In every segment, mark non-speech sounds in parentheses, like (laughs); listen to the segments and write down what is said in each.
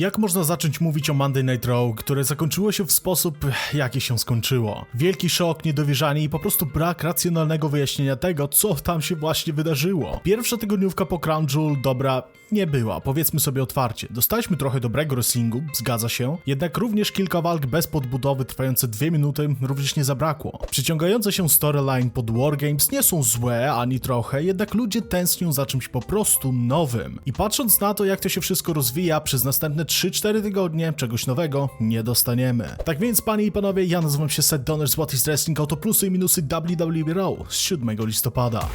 Jak można zacząć mówić o Monday Night Raw, które zakończyło się w sposób, jaki się skończyło? Wielki szok, niedowierzanie i po prostu brak racjonalnego wyjaśnienia tego, co tam się właśnie wydarzyło. Pierwsza tygodniówka po Crown Jewel dobra nie była, powiedzmy sobie otwarcie. Dostaliśmy trochę dobrego wrestlingu, zgadza się, jednak również kilka walk bez podbudowy trwające dwie minuty również nie zabrakło. Przyciągające się storyline pod Wargames nie są złe ani trochę, jednak ludzie tęsknią za czymś po prostu nowym. I patrząc na to, jak to się wszystko rozwija, przez następne 3-4 tygodnie czegoś nowego nie dostaniemy. Tak więc, panie i panowie, ja nazywam się Seth Donner z What is Wrestling, a to plusy i minusy WWE Raw z 7 listopada.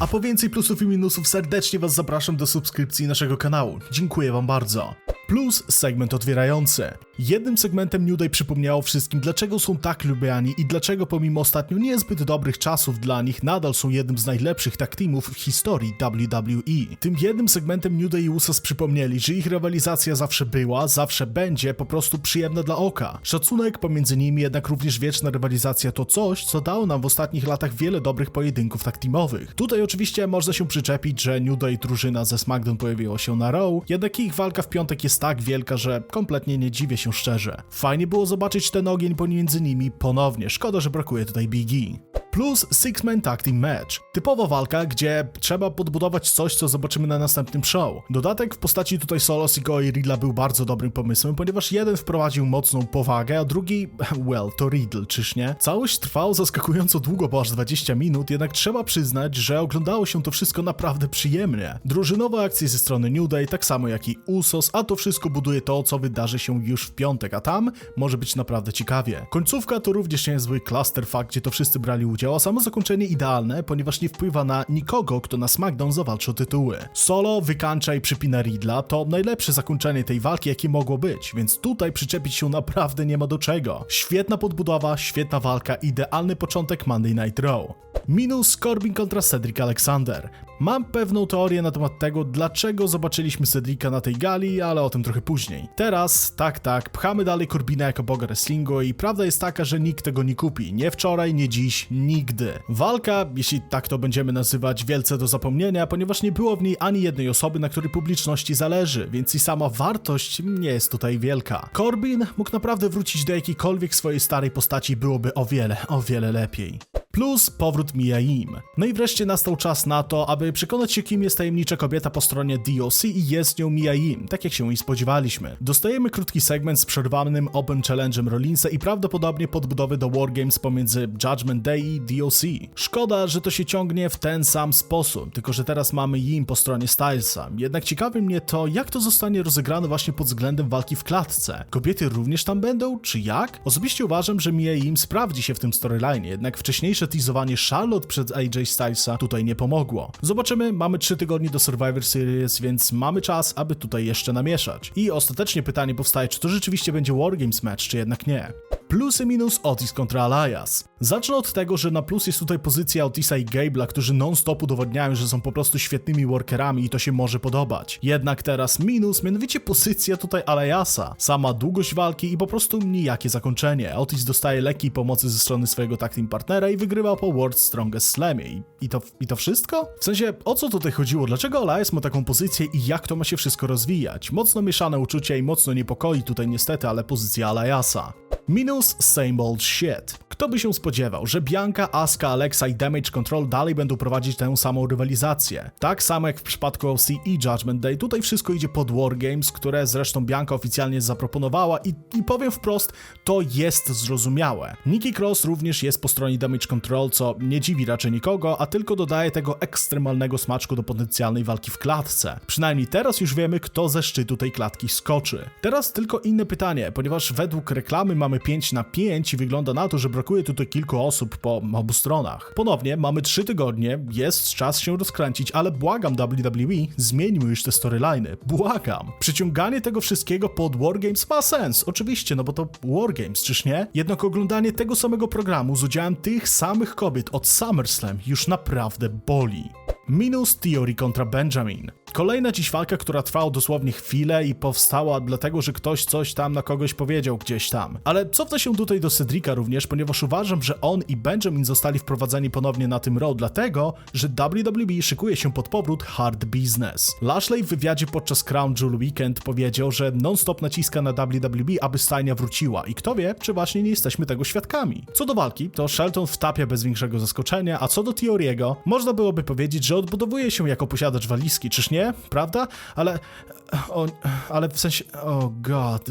A po więcej plusów i minusów serdecznie Was zapraszam do subskrypcji naszego kanału. Dziękuję Wam bardzo. Plus segment otwierający. Jednym segmentem New Day przypomniało wszystkim, dlaczego są tak lubiani i dlaczego pomimo ostatnio niezbyt dobrych czasów dla nich nadal są jednym z najlepszych tag teamów w historii WWE. Tym jednym segmentem New Day i Usos przypomnieli, że ich rywalizacja zawsze była, zawsze będzie po prostu przyjemna dla oka. Szacunek pomiędzy nimi, jednak również wieczna rywalizacja to coś, co dało nam w ostatnich latach wiele dobrych pojedynków tag teamowych. Tutaj oczywiście można się przyczepić, że New Day drużyna ze SmackDown pojawiła się na Raw, jednak ich walka w piątek jest tak wielka, że kompletnie nie dziwię się szczerze. Fajnie było zobaczyć ten ogień pomiędzy nimi ponownie, szkoda, że brakuje tutaj Big E. Plus Six Man Tag Team Match. Typowa walka, gdzie trzeba podbudować coś, co zobaczymy na następnym show. Dodatek w postaci tutaj Solo, Sikoa i Riddla był bardzo dobrym pomysłem, ponieważ jeden wprowadził mocną powagę, a drugi, (laughs) well, to Riddle, czyż nie? Całość trwała zaskakująco długo, bo aż 20 minut, jednak trzeba przyznać, że oglądało się to wszystko naprawdę przyjemnie. Drużynowe akcje ze strony New Day, tak samo jak i Usos, a to wszystko buduje to, co wydarzy się już w piątek, a tam może być naprawdę ciekawie. Końcówka to również niezły clusterfuck, gdzie to wszyscy brali udział, a samo zakończenie idealne, ponieważ nie wpływa na nikogo, kto na SmackDown zawalczy o tytuły. Solo wykańcza i przypina Riddla to najlepsze zakończenie tej walki, jakie mogło być, więc tutaj przyczepić się naprawdę nie ma do czego. Świetna podbudowa, świetna walka, idealny początek Monday Night Raw. Minus Corbin kontra Cedric Alexander. Mam pewną teorię na temat tego, dlaczego zobaczyliśmy Cedrika na tej gali, ale o tym trochę później. Teraz, tak, tak, pchamy dalej Corbina jako boga wrestlingu i prawda jest taka, że nikt tego nie kupi. Nie wczoraj, nie dziś, nigdy. Walka, jeśli tak to będziemy nazywać, wielce do zapomnienia, ponieważ nie było w niej ani jednej osoby, na której publiczności zależy, więc i sama wartość nie jest tutaj wielka. Corbin mógł naprawdę wrócić do jakiejkolwiek swojej starej postaci, byłoby o wiele, o wiele lepiej plus powrót Mia Yim. No i wreszcie nastał czas na to, aby przekonać się, kim jest tajemnicza kobieta po stronie DOC i jest nią Mia Yim, tak jak się i spodziewaliśmy. Dostajemy krótki segment z przerwanym Open Challenge'em Rollinsa i prawdopodobnie podbudowy do Wargames pomiędzy Judgment Day i DOC. Szkoda, że to się ciągnie w ten sam sposób, tylko że teraz mamy Yim po stronie Stylesa. Jednak ciekawi mnie to, jak to zostanie rozegrane właśnie pod względem walki w klatce. Kobiety również tam będą, czy jak? Osobiście uważam, że Mia Yim sprawdzi się w tym storyline, jednak wcześniejsze teasowanie Charlotte przed AJ Stylesa tutaj nie pomogło. Zobaczymy, mamy 3 tygodnie do Survivor Series, więc mamy czas, aby tutaj jeszcze namieszać. I ostatecznie pytanie powstaje, czy to rzeczywiście będzie Wargames match, czy jednak nie. Plus i minus Otis kontra Elias. Zacznę od tego, że na plus jest tutaj pozycja Otisa i Gable'a, którzy non-stop udowodniają, że są po prostu świetnymi workerami i to się może podobać. Jednak teraz minus, mianowicie pozycja tutaj Eliasa. Sama długość walki i po prostu nijakie zakończenie. Otis dostaje lekkiej pomocy ze strony swojego tag team partnera i wygrywa po World Strongest Slamie. I, i, to, I to wszystko? W sensie, o co tutaj chodziło? Dlaczego Elias ma taką pozycję i jak to ma się wszystko rozwijać? Mocno mieszane uczucia i mocno niepokoi tutaj niestety, ale pozycja Eliasa. Minus same old shit. Kto by się spodziewał, że Bianca, Asuka, Alexa i Damage Control dalej będą prowadzić tę samą rywalizację? Tak samo jak w przypadku OC i Judgment Day, tutaj wszystko idzie pod Wargames, które zresztą Bianca oficjalnie zaproponowała i, i powiem wprost, to jest zrozumiałe. Nikki Cross również jest po stronie Damage Control, co nie dziwi raczej nikogo, a tylko dodaje tego ekstremalnego smaczku do potencjalnej walki w klatce. Przynajmniej teraz już wiemy, kto ze szczytu tej klatki skoczy. Teraz tylko inne pytanie, ponieważ według reklamy mamy 5 na 5 i wygląda na to, że brakuje tutaj kilku osób po obu stronach. Ponownie mamy 3 tygodnie, jest czas się rozkręcić, ale błagam WWE, zmieńmy już te storyliny. Błagam. Przyciąganie tego wszystkiego pod Wargames ma sens, oczywiście, no bo to Wargames, czyż nie? Jednak oglądanie tego samego programu z udziałem tych samych kobiet od SummerSlam już naprawdę boli. Minus Theory kontra Benjamin. Kolejna dziś walka, która trwała dosłownie chwilę i powstała dlatego, że ktoś coś tam na kogoś powiedział gdzieś tam. Ale cofnę się tutaj do Cedrika również, ponieważ uważam, że on i Benjamin zostali wprowadzeni ponownie na tym road, dlatego, że WWE szykuje się pod powrót hard business. Lashley w wywiadzie podczas Crown Jewel Weekend powiedział, że non-stop naciska na WWE, aby stajnia wróciła i kto wie, czy właśnie nie jesteśmy tego świadkami. Co do walki, to Shelton wtapia bez większego zaskoczenia, a co do Theoriego, można byłoby powiedzieć, że odbudowuje się jako posiadacz walizki, czyż nie? Prawda? Ale... O, ale w sensie... Oh god...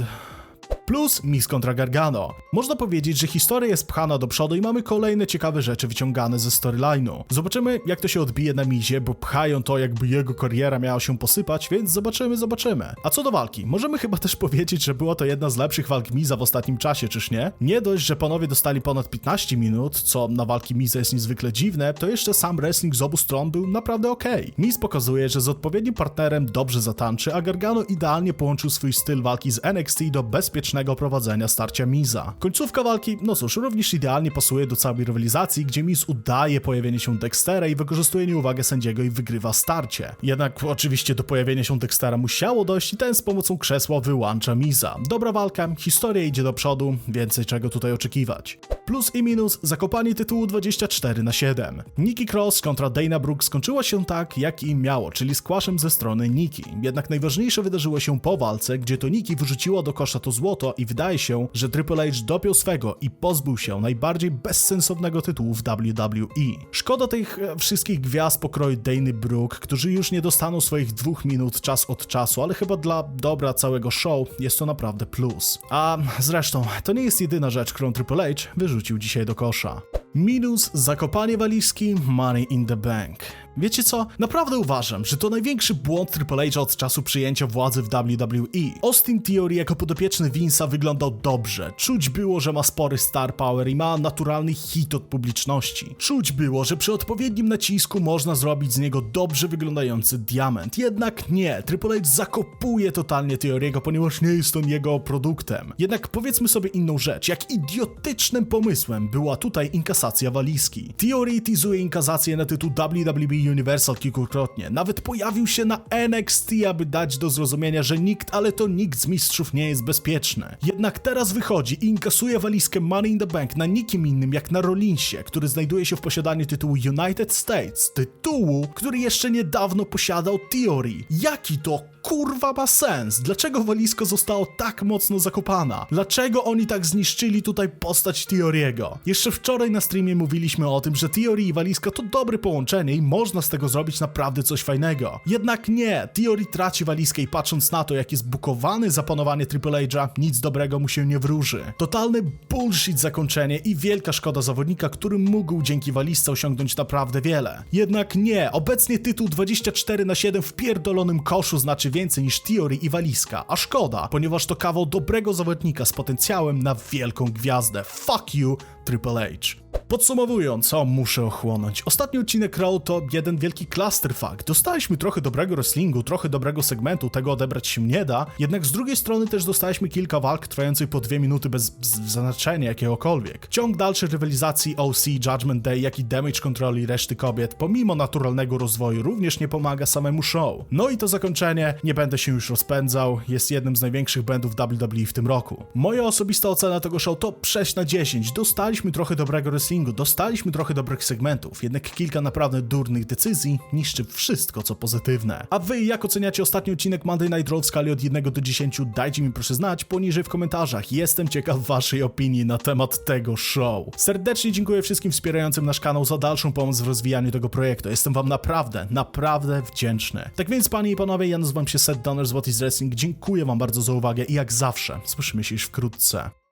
Plus Miss kontra Gargano. Można powiedzieć, że historia jest pchana do przodu i mamy kolejne ciekawe rzeczy wyciągane ze storyline'u. Zobaczymy, jak to się odbije na Mizie, bo pchają to, jakby jego kariera miała się posypać, więc zobaczymy, zobaczymy. A co do walki, możemy chyba też powiedzieć, że była to jedna z lepszych walk Miza w ostatnim czasie, czyż nie? Nie dość, że panowie dostali ponad 15 minut, co na walki Miza jest niezwykle dziwne, to jeszcze sam wrestling z obu stron był naprawdę okej. Miz pokazuje, że z odpowiednim partnerem dobrze zatanczy, a Gargano idealnie połączył swój styl walki z NXT do bezpiecznego prowadzenia starcia Miza. Końcówka walki, no cóż, również idealnie pasuje do całej rywalizacji, gdzie Miz udaje pojawienie się Dextera i wykorzystuje nieuwagę sędziego i wygrywa starcie. Jednak oczywiście do pojawienia się Dextera musiało dojść i ten z pomocą krzesła wyłącza Miza. Dobra walka, historia idzie do przodu, więcej czego tutaj oczekiwać. Plus i minus, zakopanie tytułu 24 na 7. Nikki Cross kontra Dana Brooke skończyła się tak, jak i miało, czyli squashem ze strony Nikki. Jednak najważniejsze wydarzyło się po walce, gdzie to Nikki wyrzuciła do kosza to złoto i wydaje się, że Triple H dopiął swego i pozbył się najbardziej bezsensownego tytułu w WWE. Szkoda tych e, wszystkich gwiazd pokroju Dany Brooke, którzy już nie dostaną swoich dwóch minut czas od czasu, ale chyba dla dobra całego show jest to naprawdę plus. A zresztą, to nie jest jedyna rzecz, którą Triple H wyrzucił dzisiaj do kosza. Minus zakopanie walizki Money in the Bank. Wiecie co? Naprawdę uważam, że to największy błąd Triple H od czasu przyjęcia władzy w WWE. Austin Theory jako podopieczny Vince'a wyglądał dobrze. Czuć było, że ma spory star power i ma naturalny hit od publiczności. Czuć było, że przy odpowiednim nacisku można zrobić z niego dobrze wyglądający diament. Jednak nie, Triple H zakopuje totalnie Theory'ego, ponieważ nie jest on jego produktem. Jednak powiedzmy sobie inną rzecz, jak idiotycznym pomysłem była tutaj inkasacja walizki. Theory teasuje inkasację na tytuł WWE Universal kilkukrotnie. Nawet pojawił się na NXT, aby dać do zrozumienia, że nikt, ale to nikt z mistrzów nie jest bezpieczny. Jednak teraz wychodzi i inkasuje walizkę Money in the Bank na nikim innym jak na Rollinsie, który znajduje się w posiadaniu tytułu United States. Tytułu, który jeszcze niedawno posiadał Theory. Jaki to kurwa ma sens? Dlaczego walizko zostało tak mocno zakopana? Dlaczego oni tak zniszczyli tutaj postać Theory'ego? Jeszcze wczoraj na streamie mówiliśmy o tym, że Theory i walizka to dobre połączenie i można z tego zrobić naprawdę coś fajnego. Jednak nie, Theory traci walizkę i patrząc na to, jak jest bukowany za panowanie Triple H'a, nic dobrego mu się nie wróży. Totalny bullshit zakończenie i wielka szkoda zawodnika, który mógł dzięki walizce osiągnąć naprawdę wiele. Jednak nie, obecnie tytuł 24 na 7 w pierdolonym koszu znaczy więcej niż Theory i walizka, a szkoda, ponieważ to kawał dobrego zawodnika z potencjałem na wielką gwiazdę. Fuck you, Triple H. Podsumowując, co muszę ochłonąć. Ostatni odcinek Raw to jeden wielki clusterfuck. Dostaliśmy trochę dobrego wrestlingu, trochę dobrego segmentu, tego odebrać się nie da, jednak z drugiej strony też dostaliśmy kilka walk trwających po dwie minuty bez znaczenia jakiegokolwiek. Ciąg dalszej rywalizacji OC, Judgment Day, jak i Damage Control reszty kobiet, pomimo naturalnego rozwoju, również nie pomaga samemu show. No i to zakończenie, nie będę się już rozpędzał, jest jednym z największych błędów WWE w tym roku. Moja osobista ocena tego show to 6 na 10. Dostaliśmy trochę dobrego wrestlingu, dostaliśmy trochę dobrych segmentów, jednak kilka naprawdę durnych decyzji niszczy wszystko, co pozytywne. A wy, jak oceniacie ostatni odcinek Monday Night Raw w skali od 1 do 10, dajcie mi proszę znać poniżej w komentarzach. Jestem ciekaw waszej opinii na temat tego show. Serdecznie dziękuję wszystkim wspierającym nasz kanał za dalszą pomoc w rozwijaniu tego projektu. Jestem wam naprawdę, naprawdę wdzięczny. Tak więc, panie i panowie, ja nazywam się Seth Donner z What is Wrestling. Dziękuję wam bardzo za uwagę i jak zawsze, słyszymy się już wkrótce.